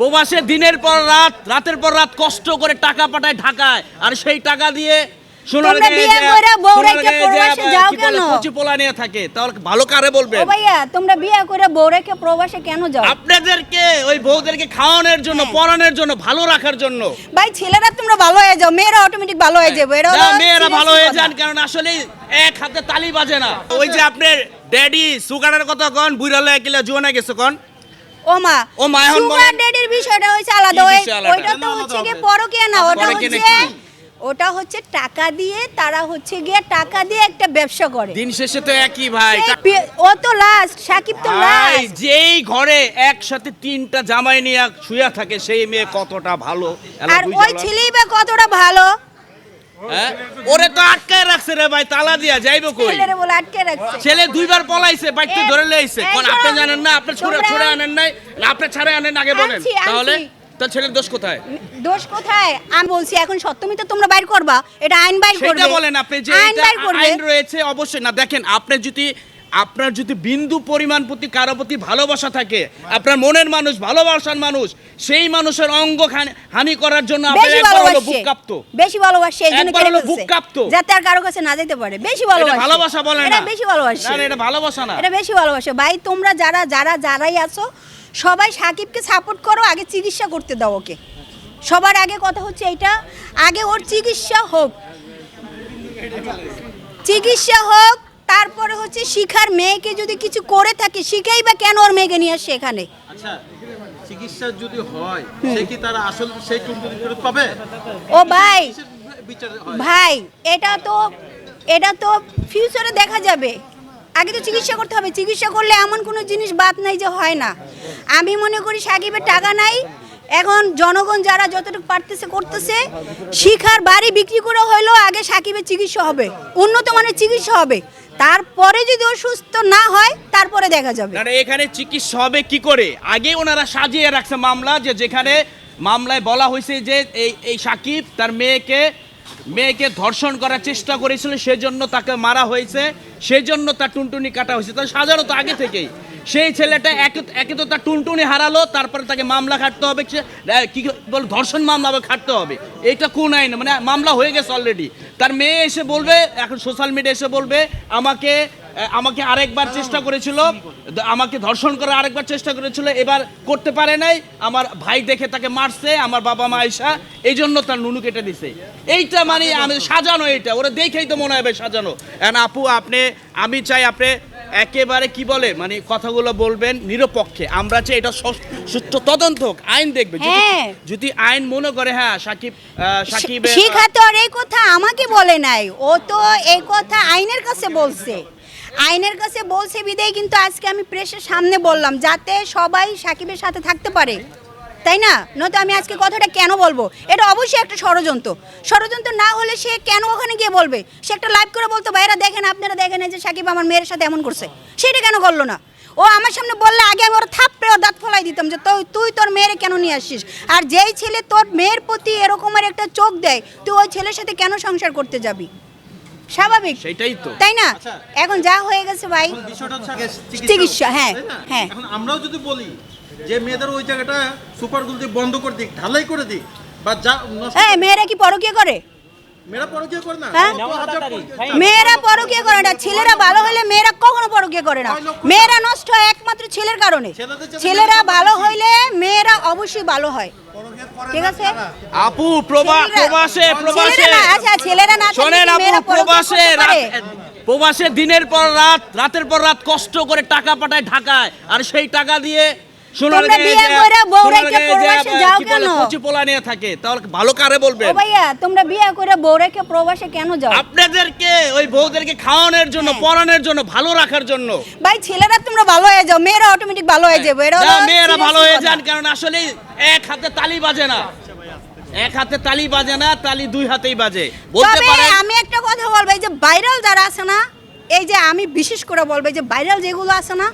প্রবাসে দিনের পর রাত রাতের পর রাত কষ্ট করে টাকা পাঠায় ঢাকায়। আর সেই টাকা দিয়ে আপনাদেরকে ওই বউদেরকে খাওয়ানোর জন্য হ্যাঁ। পড়ানোর জন্য ভালো রাখার জন্য। ভাই ছেলেরা তোমরা ভালো হয়ে যাও মেয়েরা অটোমেটিক ভালো হয়ে যাবে। না, হলো মেয়েরা ভালো হয়ে যান কারণ আসলে এক হাতে তালি বাজে না। ওই যে আপনার ড্যাডি সুগারের কথা কন বুড়ালে কিলা জুয়ানা গেছে কন ও মা ও মা এখন সুগার। ডেডির বিষয়টা হচ্ছে আলাদা কি ওই ওইটা তো হচ্ছে গিয়ে পরকীয়া না ওটা হচ্ছে ওটা হচ্ছে টাকা দিয়ে তারা হচ্ছে গিয়ে টাকা দিয়ে একটা ব্যবসা করে। দিন শেষে তো একই ভাই। ও তো লাস্ট সাকিব তো লাস্ট যেই ঘরে একসাথে তিনটা জামাই নিয়ে শুয়া থাকে সেই মেয়ে কতটা ভালো? আর ওই ছেলেই বা কতটা ভালো? হ্যাঁ? ওরে তো আটকায় রাখছে রে ভাই তালা দিয়া যাইবো কই? ছেলেরে বলে আটকায় রাখছে। ছেলে দুইবার পলাইছে ধরে লইছে। কোন আপনি জানেন না? আপনি ছুড়ে তোমরা- ছুড়ে আনেন নাই? না আপনি ছাড়ে আনেন আগে বলেন। তাহলে তার ছেলের দোষ কোথায়? দোষ কোথায়? আমি বলছি এখন সপ্তমী তোমরা বাইর করবা। এটা আইন বাইর করবে। সেটা বলেন আপনি যে আইন বাইর করবে। আইন রয়েছে অবশ্যই। না দেখেন আপনি যদি আপনার যদি বিন্দু পরিমাণ প্রতি কারও প্রতি ভালোবাসা থাকে আপনার মনের মানুষ ভালোবাসার মানুষ সেই মানুষের অঙ্গ হানি করার জন্য বেশি ভালোবাসে বুক বেশি ভালোবাসে এই জন্য হলো বুক কাঁপতো। যাতে আর কারও কাছে না যেতে পারে। বেশি ভালোবাসে ভালোবাসা বলে না। এটা বেশি ভালোবাসে না, এটা ভালোবাসা না। এটা বেশি ভালোবাসে। ভাই তোমরা যারা যারা যারাই আছো সবাই সাকিবকে সাপোর্ট করো আগে চিকিৎসা করতে দাও ওকে। সবার আগে কথা হচ্ছে এটা আগে ওর চিকিৎসা হোক। চিকিৎসা হোক তারপরে হচ্ছে শিখার মেয়েকে যদি কিছু করে থাকে শিখাই বা কেন ওর মেয়েকে নিয়ে আসছে এখানে? আচ্ছা চিকিৎসা যদি হয় সে কি তারা আসল সেই টুনটুনি ফেরত পাবে? ও ভাই ভাই এটা তো এটা তো ফিউচারে দেখা যাবে। আগে তো চিকিৎসা করতে হবে। চিকিৎসা করলে এমন কোনো জিনিস বাদ নাই যে হয় না। আমি মনে করি সাকিবের টাকা নাই এখন জনগণ যারা যতটুকু পারতেছে করতেছে শিখার বাড়ি বিক্রি করে হইলেও আগে সাকিবের চিকিৎসা হবে উন্নত মানের চিকিৎসা হবে। তারপরে যদি ও সুস্থ না হয় তারপরে দেখা যাবে। না না, এখানে চিকিৎসা হবে কি করে? আগে ওনারা সাজিয়ে রাখছে মামলা যে যেখানে মামলায় বলা হয়েছে যে এই এই সাকিব তার মেয়েকে মেয়েকে ধর্ষণ করার চেষ্টা করেছিল সেজন্য তাকে মারা হয়েছে সেজন্য তার টুনটুনি কাটা হয়েছে। তার সাজানো তো আগে থেকেই। সেই ছেলেটা একে তো তার টুনটুনি হারালো, তারপরে তাকে মামলা খাটতে হবে কি বল, ধর্ষণ মামলা খাটতে হবে। এইটা কোন আইন? মানে মামলা হয়ে গেছে অলরেডি তার মেয়ে এসে বলবে, এখন সোশ্যাল মিডিয়া এসে বলবে, আমাকে আমাকে আরেকবার চেষ্টা করেছিল আমাকে ধর্ষণ করার আরেকবার চেষ্টা করেছিল, এবার করতে পারে নাই। আমার ভাই দেখে তাকে মারছে, আমার বাবা মা আয়সা এই জন্য তার নুনু কেটে দিছে। এইটা মানে আমি সাজানো এটা, ওরা দেখেই তো মনে হবে সাজানো। এখন আপু, আপনি, আমি চাই আপনি একেবারে কি বলে? মানে কথাগুলো বলবেন নিরপেক্ষে। আমরা চাই এটা সুষ্ঠু তদন্ত হোক, আইন দেখবে। যদি- হ্যাঁ। আইন মনে করে হ্যাঁ সাকিব সাকিব শিখা তো আর এই কথা আমাকে বলে নাই। ও তো এই কথা আইনের কাছে বলছে। আইনের কাছে বলছে বিদায় কিন্তু আজকে আমি প্রেসের সামনে বললাম যাতে সবাই সাকিবের সাথে থাকতে পারে। তাই না? নয়তো আমি আজকে কথাটা কেন বলব? এটা অবশ্যই একটা ষড়যন্ত্র। ষড়যন্ত্র না হলে সে কেন ওখানে গিয়ে বলবে? সে একটা লাইভ করে বলতো ভাইরা দেখেন আপনারা দেখেন যে সাকিব আমার মেয়ের সাথে এমন করছে। সেটা কেন করল না? ও আমার সামনে বললে আগে আমি ওর থাপ্পড়ে ওর দাঁত ফলাই দিতাম যে তুই তুই তোর মেয়েরে কেন নিয়ে আসছিস? আর যেই ছেলে তোর মেয়ের প্রতি এরকমের একটা চোখ দেয় তুই ওই ছেলের সাথে কেন সংসার করতে যাবি? স্বাভাবিক। সেটাই তো। তাই না? আচ্ছা। এখন যা হয়ে গেছে ভাই। চিকিৎসা, হ্যাঁ, হ্যাঁ। আমরাও যদি বলি যে মেয়েদের ওই জায়গাটা সুপার গুল দিয়ে বন্ধ করে দিক ঢালাই করে দিক বা যা হ্যাঁ মেয়েরা কি পরকিয়া করে? মেয়েরা পরকীয়া করে না। হ্যাঁ? পরকীয়া- করে না ছেলেরা ভালো হলে মেয়েরা কখনো পরকিয়া করে না। মেয়েরা নষ্ট হয় একমাত্র ছেলের কারণে। ছেলেরা ভালো হইলে মেয়েরা অবশ্যই ভালো হয়। ঠিক আছে? আপু প্রবাসে প্রবাসে আচ্ছা ছেলেরা না শোনেন আপু প্রবাসে করতে পারে? রাত- প্রবাসে দিনের পর রাত রাতের পর রাত কষ্ট করে টাকা পাঠায় ঢাকায় আর সেই টাকা দিয়ে সোনার বিয়ে যে- বউ সোনার রেখে গায়ে যে, প্রবাসে যাও কেন? কচি পোলা নিয়ে থাকে তাহলে ভালো কারে ও ভাইয়া তোমরা বিয়ে করে বউ রেখে প্রবাসে কেন যাও? আপনাদেরকে ওই বউদেরকে খাওয়ানোর জন্য হ্যাঁ। জন্য ভালো রাখার জন্য। ভাই ছেলেরা তোমরা ভালো হয়ে যাও মেয়েরা অটোমেটিক ভালো হয়ে যাবে এরা মেয়েরা ভালো হয়ে যান কারণ আসলে এক হাতে তালি বাজে না। এক হাতে তালি বাজে না তালি দুই হাতেই বাজে। বলতে তবে পারেন আমি একটা কথা বলব এই যে ভাইরাল যারা আছে না এই যে আমি বিশেষ করে বলব যে ভাইরাল যেগুলো আছে না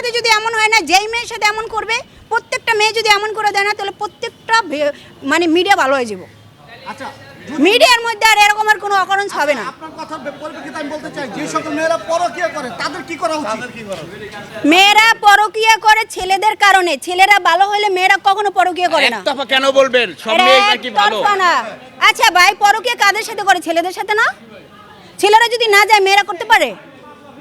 সাথে যদি এমন হয় না যেই মেয়ের সাথে এমন করবে প্রত্যেকটা মেয়ে যদি এমন করে দেয় না তাহলে প্রত্যেকটা মানে মিডিয়া ভালো হয়ে যাব। আচ্ছা মিডিয়ার মধ্যে আর এরকম আর কোনো অকারণ হবে না। আপনার কথার পরিপ্রেক্ষিতে আমি বলতে চাই যে সকল মেয়েরা পরকিয়া করে তাদের কি করা উচিত? মেয়েরা পরকিয়া করে ছেলেদের কারণে ছেলেরা ভালো হলে মেয়েরা কখনো পরকিয়া করে না। একতরফা কেন বলবেন? সব মেয়ে নাকি ভালো। না। আচ্ছা ভাই পরকিয়া কাদের সাথে করে? ছেলেদের সাথে না? ছেলেরা যদি না যায় মেয়েরা করতে পারে আপনি বলছেন যে পারে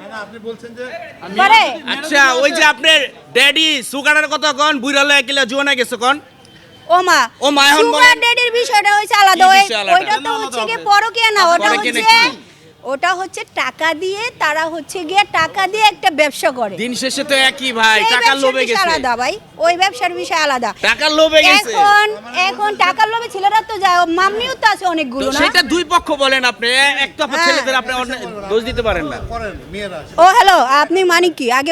আচ্ছা ওই যে আপনার ড্যাডি সুগারের কথা কন বুড়ালে কিলা জোনা গেছে কন ও মা ও মা, এখন সুগার ড্যাডির বিষয়টা হইছে আলাদা ওই- আলাদা? ওইটা তো হচ্ছে কি পরকিয়া না ওটা হচ্ছে? ওটা হচ্ছে টাকা দিয়ে তারা হচ্ছে গিয়ে টাকা দিয়ে একটা ব্যবসা করে। দিন শেষে তো একই ভাই টাকার লোভে বিষয় গেছে। আলাদা ভাই ওই ব্যবসার বিষয় আলাদা। টাকার লোভে গেছে। এখন এখন টাকার লোভে ছেলেরা তো যায় মাম্মিও তো আছে অনেকগুলো না? সেটা দুই পক্ষ বলেন আপনি একতরফা হ্যাঁ। ছেলেদের আপনি দোষ দিতে পারেন না। করেন মেয়েরা ও হ্যালো আপনি মানিক কি? আগে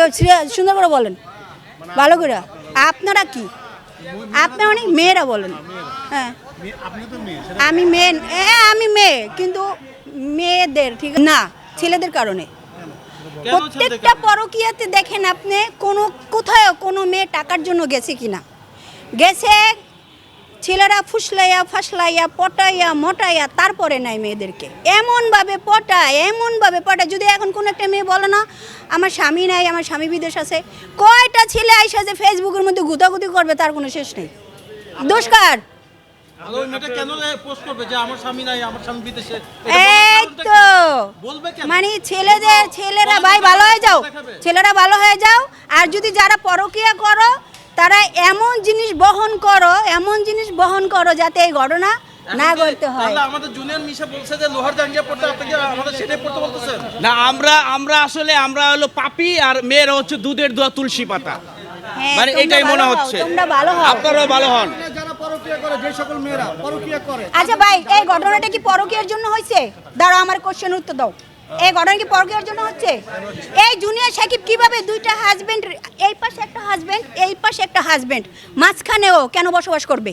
সুন্দর করে বলেন। ভালো করে। আপনারা কি? আপনি অনেক মেয়েরা বলেন। হ্যাঁ। আপনি তো মেয়ে আমি মেয়ে হ্যাঁ আমি মেয়ে কিন্তু মেয়েদের ঠিক না ছেলেদের কারণে। প্রত্যেকটা পরকিয়াতে দেখেন আপনি কোনো কোথায় কোনো মেয়ে টাকার জন্য গেছে কিনা। গেছে ছেলেরা ফুসলাইয়া ফাসলাইয়া পটাইয়া মোটাইয়া তারপরে নাই মেয়েদেরকে। এমনভাবে পটায় এমনভাবে পটায়। যদি এখন কোনো একটা মেয়ে বলে না আমার স্বামী নাই আমার স্বামী বিদেশ আছে। কয়টা ছেলে আইসা যে ফেসবুকের মধ্যে গুতাগুতি করবে তার কোনো শেষ নেই। দুষ্কার মানে ছেলেদের ছেলেরা ভাই ভালো হয়ে যাও। ছেলেরা ভালো হয়ে যাও। আর যদি যারা পরকিয়া করো তারা এমন জিনিস বহন করো এমন জিনিস বহন করো যাতে এই ঘটনা না করতে হয়। আমাদের জুনিয়র মিশা বলছে যে লোহার জাঙ্গিয়া পড়তে আপনাকে আমাদের সেটাই পড়তে বলতেছেন? না আমরা আমরা আসলে আমরা হলো পাপি আর মেয়েরা হচ্ছে দুধের দোয়া তুলসী পাতা। হ্যাঁ, মানে এটাই মনে হচ্ছে। ভালো আপনারাও ভালো হন। পরকিয়া করে যে সকল মেয়েরা পরকিয়া করে। আচ্ছা ভাই এই ঘটনাটা কি পরকীয়ার জন্য হয়েছে? দাঁড়াও আমার কোশ্চেন উত্তর দাও। এই ঘটনা কি পরকীয়ার জন্য হচ্ছে? এই জুনিয়র সাকিব কীভাবে দুইটা হাজবেন্ড এই পাশে একটা হাজবেন্ড এই পাশে একটা হাজবেন্ড মাঝখানে ও কেন বসবাস করবে?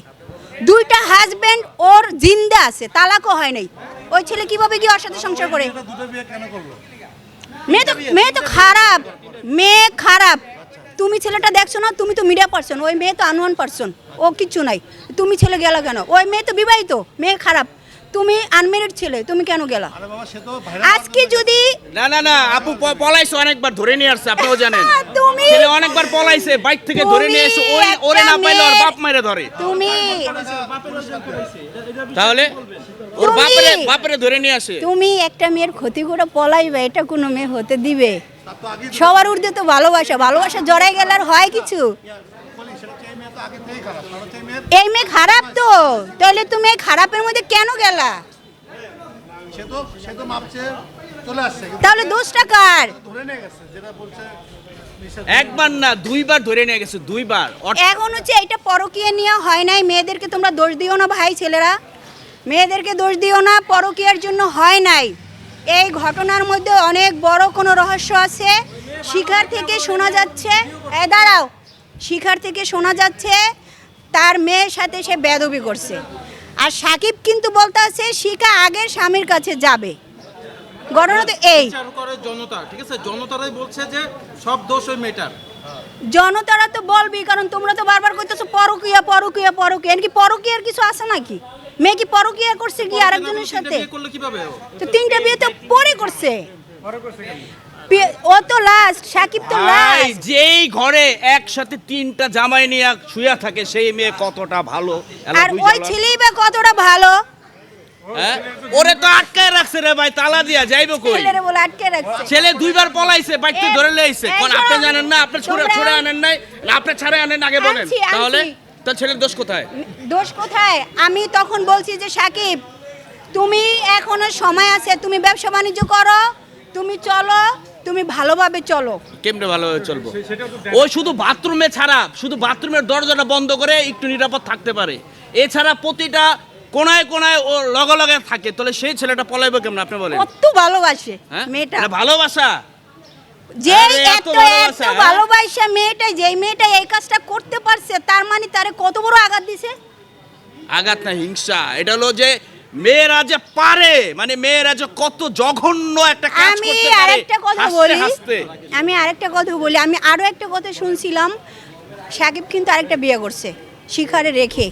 দুইটা হাজবেন্ড ওর জিন্দা আছে তালাকও হয় নাই। ওই ছেলে কীভাবে কি ওর সাথে সংসার করে? মেয়ে তো মেয়ে তো খারাপ মেয়ে খারাপ। তুমি ছেলেটা দেখছ না তুমি তো মিডিয়া পারসন ওই মেয়ে তো আনওয়ান পারসন ও কিচ্ছু নাই। তুমি ছেলে গেলা কেন? ওই মেয়ে তো বিবাহিত মেয়ে খারাপ। তুমি আনমেরিড ছেলে তুমি কেন গেলা? আরে বাবা সে তো ভাইরাল আজকে যদি না না না আপু পলাইছে অনেকবার ধরে নিয়ে আসছে আপনিও জানেন। তুমি ছেলে অনেকবার পলাইছে বাইক থেকে ধরে নিয়ে এসে ওই ওরে না পাইলে ওর বাপ মাইরে ধরে। তুমি তাহলে ওর তুমি- বাপরে বাপরে ধরে নিয়ে আসে। তুমি একটা মেয়ের ক্ষতি করে পলাইবে এটা কোনো মেয়ে হতে দিবে। সবার ঊর্ধ্বে তো ভালোবাসা ভালোবাসা জড়াই গেলে আর হয় কিছু? এই মেয়ে খারাপ তো তাহলে তুমি এই খারাপের মধ্যে কেন গেলা? তাহলে দোষটা কার। একবার না দুইবার ধরে নিয়ে গেছে দুইবার। এখন হচ্ছে এটা পরকীয়া নিয়ে হয় নাই মেয়েদেরকে তোমরা দোষ দিও না ভাই ছেলেরা। মেয়েদেরকে দোষ দিও না, পরকীয়ার জন্য হয় নাই। এই ঘটনার মধ্যে অনেক বড় কোনো রহস্য আছে। শিখার থেকে শোনা যাচ্ছে, এ দাঁড়াও, শিখার থেকে শোনা যাচ্ছে, তার মেয়ের সাথে সে বেদবি করছে। আর সাকিব কিন্তু বলতে আছে শিখা আগের স্বামীর কাছে যাবে। ঘটনা তো এই। জনতা, ঠিক আছে? জনতারাই বলছে যে সব দোষ ওই মেয়েটার। জনতারা তো বলবি কারণ তোমরা তো বারবার কইতেছো পরকীয়া পরকীয়া পরকীয়া। এর কি পরকীয়ার কিছু আছে নাকি? মেয়ে কি পরকীয়া করছে কি আরেকজনের তিনটা সাথে? বিয়ে করল কীভাবে? তো তিনটা বিয়ে তো পরে করছে। ও তো লাস্ট সাকিব তো লাস্ট যেই ঘরে একসাথে তিনটা জামাই নিয়ে শুয়া থাকে সেই মেয়ে কতটা ভালো? আর ওই ছেলেই বা কতটা ভালো? হ্যাঁ? ওরে তো আটকায় রাখছে রে ভাই তালা দিয়া যাইবো কই? ছেলেরে বলে আটকে রাখছে। ছেলে দুইবার পলাইছে বাইক ধরে লইছে কোন আপনি জানেন না আপনি আনেন নাই? না আপনি ছাড়ে আনেন আগে বলেন। তাহলে তার ছেলের দোষ কোথায়? দোষ কোথায়? আমি তখন বলছি যে সাকিব তুমি এখনও সময় আছে তুমি ব্যবসা বাণিজ্য করো তুমি চলো তুমি ভালোভাবে চলো। কেমনে ভালোভাবে চলবো? ও শুধু বাথরুমে ছাড়া শুধু বাথরুমের দরজাটা বন্ধ করে একটু নিরাপদ থাকতে পারে। এছাড়া প্রতিটা কোনায় কোনায় ও লগে লগে থাকে তাহলে সেই ছেলেটা পলাইবে কেমন? আপনি বলেন। কত ভালোবাসে হ্যাঁ? মেয়েটা। এটা ভালোবাসা? যে আরে এত এত ভালোবাসা, হ্যাঁ? ভালোবাসা মেয়েটা যেই মেয়েটা এই কাজটা করতে পারছে তার মানে তারে কত বড় আঘাত দিছে? আঘাত না হিংসা। এটা হলো যে মেয়েরা যে পারে মানে মেয়েরা যে কত জঘন্য একটা কাজ আমি করতে পারে আরেকটা কথা হাসতে বলি। হাসতে। আমি আরেকটা কথা বলি। আমি আরও একটা কথা শুনছিলাম সাকিব কিন্তু আরেকটা বিয়ে করছে শিখারে রেখে।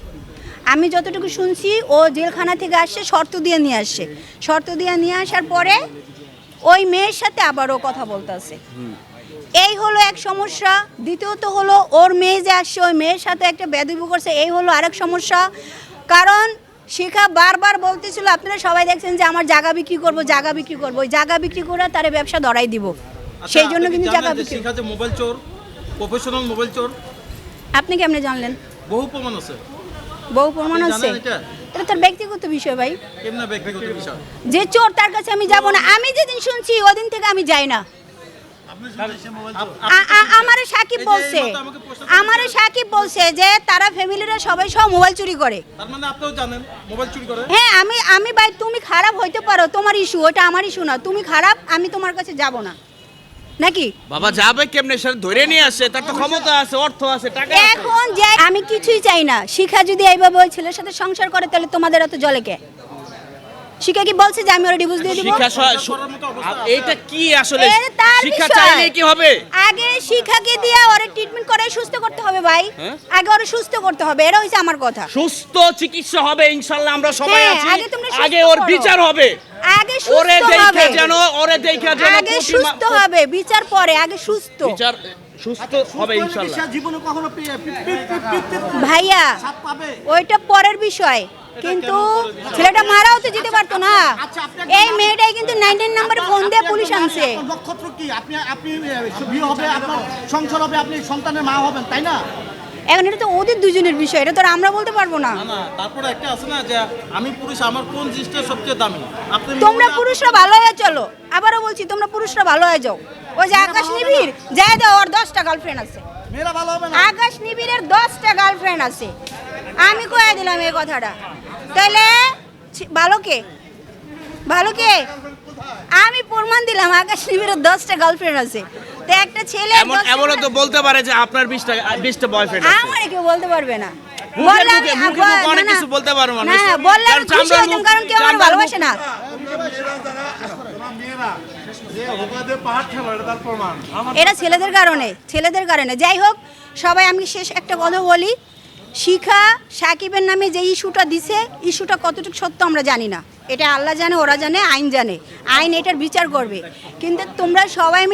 আমি যতটুকু শুনছি ও জেলখানা থেকে আসছে শর্ত দিয়ে নিয়ে আসছে। শর্ত দিয়ে নিয়ে আসার পরে ওই মেয়ের সাথে আবারও কথা বলতেছে। এই হলো এক সমস্যা। দ্বিতীয়ত হলো ওর মেয়ে যে আসছে ওই মেয়ের সাথে একটা বেদবি করছে এই হলো আরেক সমস্যা। কারণ শিখা বারবার বলতেছিল আপনারা সবাই দেখছেন যে আমার জায়গা বিক্রি করব জায়গা বিক্রি করব। ওই জায়গা বিক্রি করে তার ব্যবসা ধরাই দিব। সেই জন্য কিন্তু জায়গা বিক্রি শিখা যে মোবাইল চোর প্রফেশনাল মোবাইল চোর? আপনি কেমনে জানলেন? বহু প্রমাণ আছে। বহু প্রমাণ হচ্ছে? এটা? তোর ব্যক্তিগত বিষয় ভাই। ব্যক্তিগত বিষয়? যে চোর তার কাছে আমি যাব না আমি যেদিন শুনছি ওদিন থেকে আমি যাই না। আমারে সাকিব বলছে আমারে সাকিব বলছে যে তারা ফ্যামিলিরা সবাই সব মোবাইল চুরি করে। তার মানে মোবাইল চুরি করে? হ্যাঁ আমি আমি ভাই তুমি খারাপ হইতে পারো তোমার ইস্যু ওটা আমার ইস্যু না। তুমি খারাপ আমি তোমার কাছে যাব না। নাকি? বাবা যাবে কেমনে? সে ধরে নিয়ে আসে তার তো ক্ষমতা আছে অর্থ আছে টাকা আছে। এখন যে আমি কিছুই চাই না। শিখা যদি এইভাবে ওই ছেলের সাথে সংসার করে তাহলে তোমাদের এত জলে কে? শিখা কি বলছে যে আমি ওর ডিভোর্স দিয়ে দিব শিক্ষা এইটা কি আসলে তার শিক্ষা চাইলে কি হবে আগে শিখাকে দিয়ে ওরে ট্রিটমেন্ট করে সুস্থ করতে হবে ভাই হ্যাঁ? আগে ওরে সুস্থ করতে হবে এটা হইছে আমার কথা সুস্থ চিকিৎসা হবে ইনশাল্লাহ আমরা সবাই হ্যাঁ, আছি আগে তোমরা ওর বিচার হবে আগে সুস্থ হবে যেন ওরে দেখা যেন আগে সুস্থ হবে বিচার পরে আগে সুস্থ বিচার সুস্থ হবে জীবনে কখনো ভাইয়া ওইটা পরের বিষয় কিন্তু ছেলেটা মারাও তো যেতে পারতো না। আচ্ছা, এই মেয়েটাই কিন্তু নাইনটিন নাম্বারে ফোন দিয়ে পুলিশ আনছে। নক্ষত্র কি? আপনি আপনি বিয়ে হবে আপনার সংসার হবে আপনি সন্তানের মা হবেন তাই না? এখন এটা তো ওদের দুজনের বিষয় এটা তো আমরা বলতে পারব না। না না তারপরে একটা আছে না যে আমি পুরুষ আমার কোন জিনিসটা সবচেয়ে দামি? তোমরা পুরুষরা ভালো হয়ে চলো। আবারও বলছি তোমরা পুরুষরা ভালো হয়ে যাও। ওই যে আকাশ নিবিড় যাই দাও ওর দশটা গার্লফ্রেন্ড আছে। আকাশ নিবিড়ের দশটা গার্লফ্রেন্ড আছে। আমি কয়ে দিলাম এই কথাটা। তাহলে ভালো কে ভালো কে আমি প্রমাণ দিলাম আকাশ নিবিড়ের দশটা গার্লফ্রেন্ড আছে। তো একটা ছেলে এমন এমনও তো বলতে পারে যে আপনার বিশটা বিশটা বয়ফ্রেন্ড আছে। আমার কেউ বলতে পারবে না। মুখে বললে মুখে- আমি- মুখে মুখে না, অনেক কিছু বলতে পারে না না, বললে কারণ খুশি হইতাম কারণ কেউ আমার ভালোবাসে না। এটা ছেলেদের কারণে ছেলেদের কারণে। যাই হোক সবাই আমি শেষ একটা কথা বলি। শিখা সাকিবের নামে যে ইস্যুটা দিছে, ইস্যুটা কতটুকু সত্য আমরা জানি না। এটা আল্লাহ জানে, ওরা জানে, আইন জানে। আইন এটার বিচার করবে। কিন্তু তোমরা সবাই